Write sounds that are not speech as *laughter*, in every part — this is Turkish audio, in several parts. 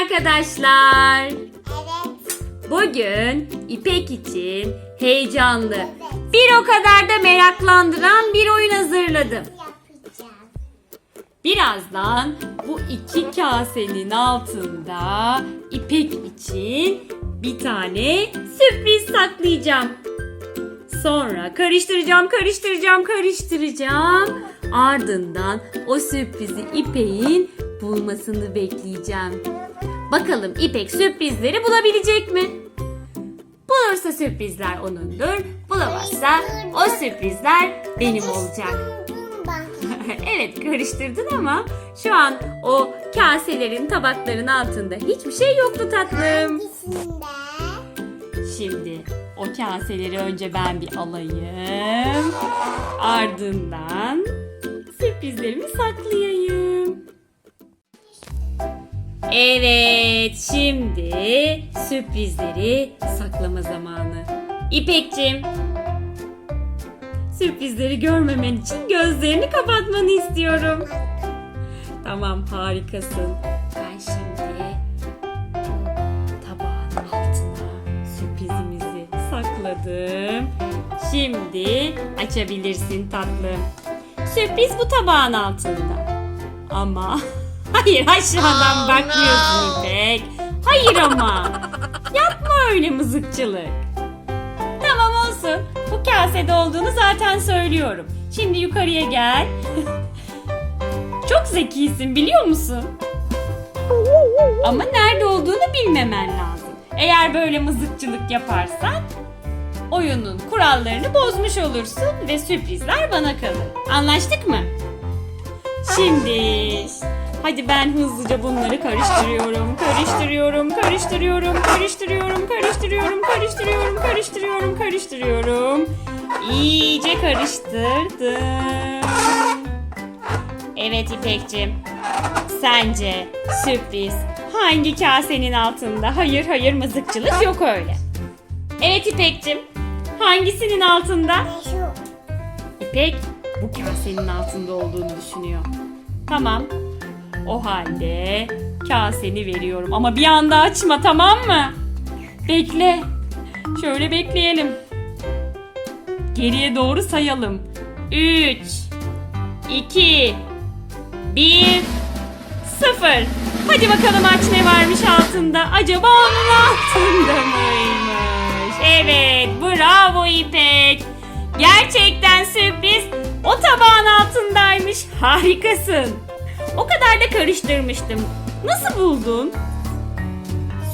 arkadaşlar. Evet. Bugün İpek için heyecanlı, bir o kadar da meraklandıran bir oyun hazırladım. Yapacağım. Birazdan bu iki kasenin altında İpek için bir tane sürpriz saklayacağım. Sonra karıştıracağım, karıştıracağım, karıştıracağım. Ardından o sürprizi İpek'in bulmasını bekleyeceğim. Bakalım İpek sürprizleri bulabilecek mi? Bulursa sürprizler onundur, bulamazsa o sürprizler benim olacak. *laughs* Evet karıştırdın ama şu an o kaselerin tabakların altında hiçbir şey yoktu tatlım. Şimdi o kaseleri önce ben bir alayım. Ardından sürprizlerimi saklayayım. Evet şimdi sürprizleri saklama zamanı. İpekçim sürprizleri görmemen için gözlerini kapatmanı istiyorum. Tamam harikasın. Ben şimdi tabağın altına sürprizimizi sakladım. Şimdi açabilirsin tatlım. Sürpriz bu tabağın altında. Ama *laughs* hayır aşağıdan Oh, bakmıyorsun. İpek. Hayır ama. Yapma öyle mızıkçılık. Tamam olsun. Bu kasede olduğunu zaten söylüyorum. Şimdi yukarıya gel. *laughs* Çok zekisin biliyor musun? Ama nerede olduğunu bilmemen lazım. Eğer böyle mızıkçılık yaparsan oyunun kurallarını bozmuş olursun ve sürprizler bana kalır. Anlaştık mı? Şimdi hadi ben hızlıca bunları karıştırıyorum, karıştırıyorum, karıştırıyorum, karıştırıyorum, karıştırıyorum, karıştırıyorum, karıştırıyorum, karıştırıyorum. İyice karıştırdım. Evet İpekçim. Sence sürpriz hangi kasenin altında? Hayır hayır mızıkçılık yok öyle. Evet İpekçim. Hangisinin altında? İpek bu kasenin altında olduğunu düşünüyor. Tamam. O halde kaseni veriyorum ama bir anda açma tamam mı? Bekle. Şöyle bekleyelim. Geriye doğru sayalım. 3 2 1 0 Hadi bakalım aç ne varmış altında. Acaba onun altında mıymış? Evet, bravo İpek. Gerçekten sürpriz o tabağın altındaymış. Harikasın. O kadar da karıştırmıştım. Nasıl buldun?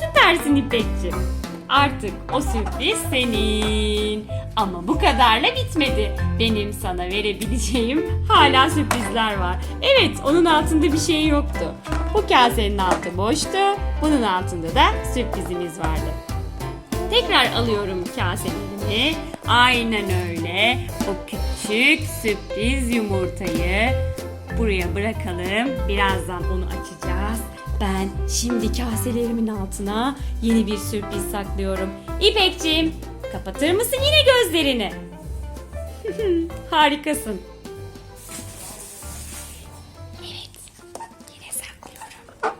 Süpersin İpekciğim. Artık o sürpriz senin. Ama bu kadarla bitmedi. Benim sana verebileceğim *laughs* hala sürprizler var. Evet, onun altında bir şey yoktu. Bu kasenin altı boştu. Bunun altında da sürprizimiz vardı. Tekrar alıyorum kaselerimi. Aynen öyle. O küçük sürpriz yumurtayı buraya bırakalım. Birazdan onu açacağız. Ben şimdi kaselerimin altına yeni bir sürpriz saklıyorum. İpekciğim, kapatır mısın yine gözlerini? *laughs* Harikasın. Evet, yine saklıyorum.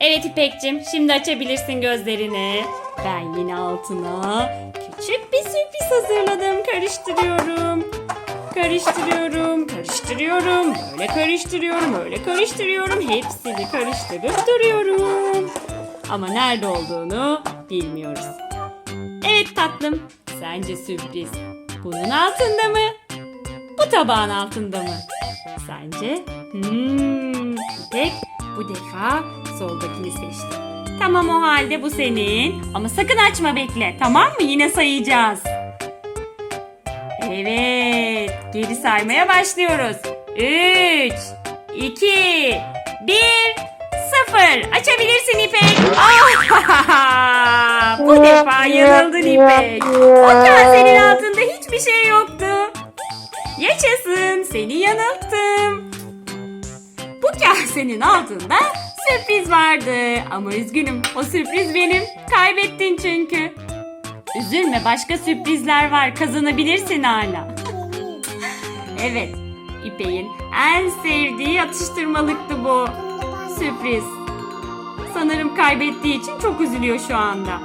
Evet İpek'cim şimdi açabilirsin gözlerini. Ben yine altına küçük bir sürpriz hazırladım. Karıştırıyorum. Karıştırıyorum, karıştırıyorum, böyle karıştırıyorum, öyle karıştırıyorum. Hepsini karıştırıp duruyorum. Ama nerede olduğunu bilmiyoruz. Evet tatlım, sence sürpriz bunun altında mı? Bu tabağın altında mı? Sence? Hmm, İpek bu defa soldakini seçti. Tamam o halde bu senin. Ama sakın açma bekle. Tamam mı? Yine sayacağız. Evet. Geri saymaya başlıyoruz. 3, 2, 1, 0. Açabilirsin İpek. Ah! bu defa yanıldın İpek. O kasenin altında hiçbir şey yoktu. Yaşasın seni yanılttım. Bu kasenin altında sürpriz vardı. Ama üzgünüm o sürpriz benim. Kaybettin çünkü. Üzülme başka sürprizler var. Kazanabilirsin hala. Evet. İpek'in en sevdiği atıştırmalıktı bu. Sürpriz. Sanırım kaybettiği için çok üzülüyor şu anda.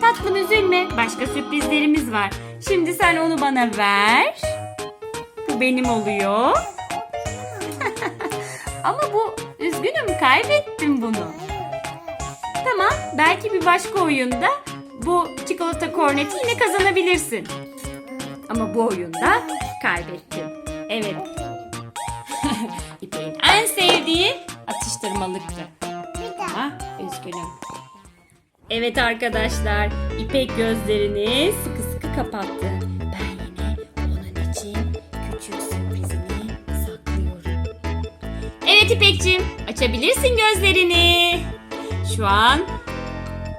Tatlım üzülme. Başka sürprizlerimiz var. Şimdi sen onu bana ver. Bu benim oluyor. *laughs* Ama bu üzgünüm kaybettim bunu. Tamam belki bir başka oyunda bu çikolata korneti yine kazanabilirsin. Ama bu oyunda kaybettim. Evet. *laughs* İpek'in en sevdiği atıştırmalıktı. Ama üzgünüm. Evet arkadaşlar, İpek gözlerini sıkı sıkı kapattı. Ben yine onun için küçük sürprizini saklıyorum. Evet İpek'cim, açabilirsin gözlerini. Şu an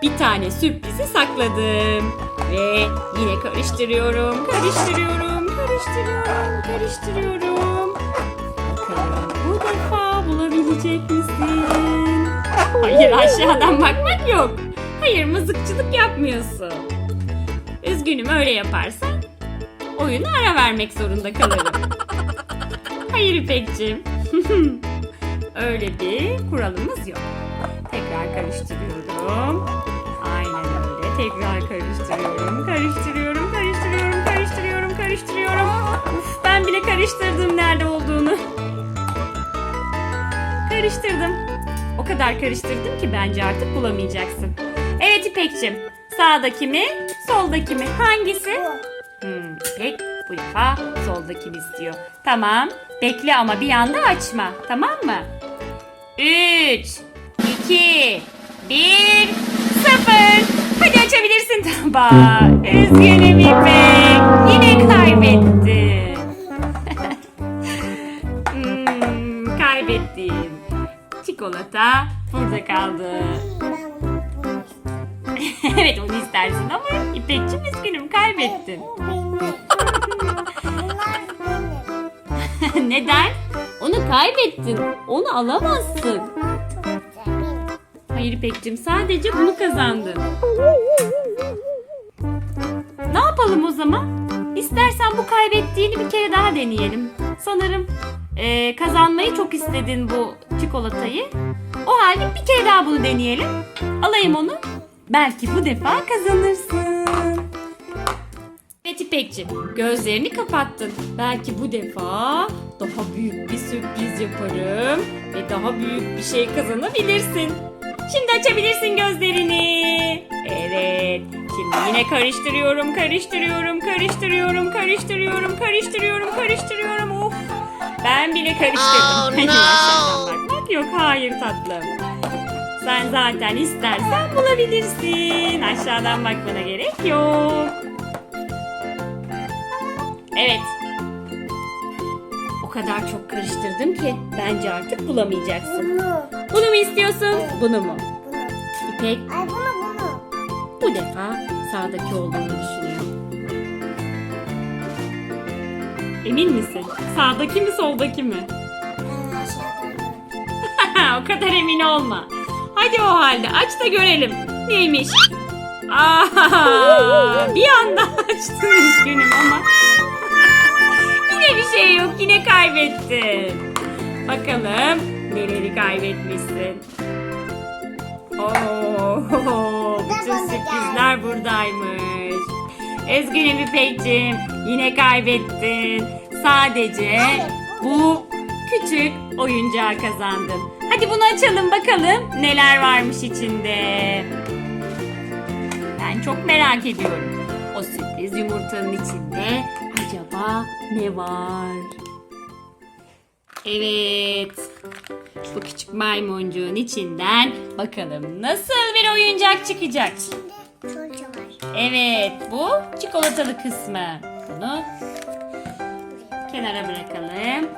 bir tane sürprizi sakladım. Ve yine karıştırıyorum, karıştırıyorum, karıştırıyorum, karıştırıyorum. Bu defa bulabilecek misin? Hayır aşağıdan bakmak yok. Hayır mızıkçılık yapmıyorsun. Üzgünüm öyle yaparsan oyunu ara vermek zorunda kalırım. Hayır İpek'cim. *laughs* öyle bir kuralımız yok. Tekrar karıştırıyorum. Aynen öyle. Tekrar. Karıştırıyorum, karıştırıyorum, Karıştırdım. O kadar karıştırdım ki bence artık bulamayacaksın. Evet İpek'cim. Sağdaki mi, soldaki mi? Hangisi? Hmm, İpek bu defa soldakini istiyor. Tamam. Bekle ama bir anda açma. Tamam mı? 3, 2, 1, 0. Hadi açabilirsin *laughs* tabağı. Üzgünüm İpek. Yine kaybettin. Çikolata burada kaldı. *laughs* Evet onu istersin ama İpek'cim üzgünüm kaybettin. *laughs* Neden? Onu kaybettin. Onu alamazsın. Hayır İpek'cim sadece bunu kazandın. Ne yapalım o zaman? İstersen bu kaybettiğini bir kere daha deneyelim. Sanırım eee, kazanmayı çok istedin bu çikolatayı. O halde bir kere daha bunu deneyelim. Alayım onu. Belki bu defa kazanırsın. Evet İpek'ciğim gözlerini kapattın. Belki bu defa daha büyük bir sürpriz yaparım ve daha büyük bir şey kazanabilirsin. Şimdi açabilirsin gözlerini. Evet. Şimdi yine karıştırıyorum, karıştırıyorum, karıştırıyorum, karıştırıyorum, karıştırıyorum, karıştırıyorum. Of. Ben bile karıştırdım. Oh, no. aşağıdan yok. Hayır tatlım. Sen zaten istersen bulabilirsin. Aşağıdan bakmana gerek yok. Evet. O kadar çok karıştırdım ki bence artık bulamayacaksın. Bunu. Bunu mu istiyorsun? Bunu mu? Bunu. İpek Ay bunu bunu. bu defa sağdaki olduğunu düşünüyor. Emin misin? Sağdaki mi soldaki mi? O kadar emin olma. Hadi o halde aç da görelim. Neymiş? Aa, bir anda *laughs* açtın üzgünüm ama. yine bir şey yok. Yine kaybettin. Bakalım neleri kaybetmişsin. Oo, *laughs* bütün sürprizler buradaymış. Üzgünüm İpek'ciğim. Yine kaybettin. Sadece bu küçük oyuncağı kazandın. Hadi bunu açalım bakalım neler varmış içinde. Ben çok merak ediyorum. O sürpriz yumurtanın içinde acaba ne var? Evet. Bu küçük maymuncuğun içinden bakalım nasıl bir oyuncak çıkacak. Evet, bu çikolatalı kısmı. Bunu kenara bırakalım.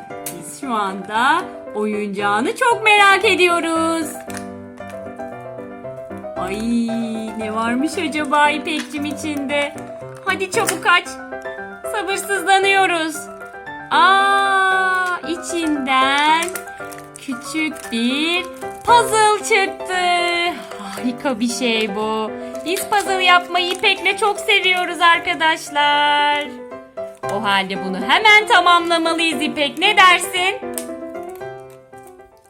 Biz şu anda oyuncağını çok merak ediyoruz. Ay, ne varmış acaba İpek'cim içinde? Hadi çabuk aç. Sabırsızlanıyoruz. Aa, içinden küçük bir puzzle çıktı. Harika bir şey bu. Biz puzzle yapmayı İpek'le çok seviyoruz arkadaşlar. O halde bunu hemen tamamlamalıyız İpek. Ne dersin?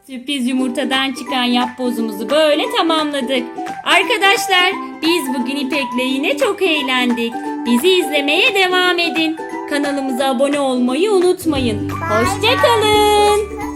Sürpriz yumurtadan çıkan yapbozumuzu böyle tamamladık. Arkadaşlar biz bugün İpek'le yine çok eğlendik. Bizi izlemeye devam edin. Kanalımıza abone olmayı unutmayın. Hoşçakalın.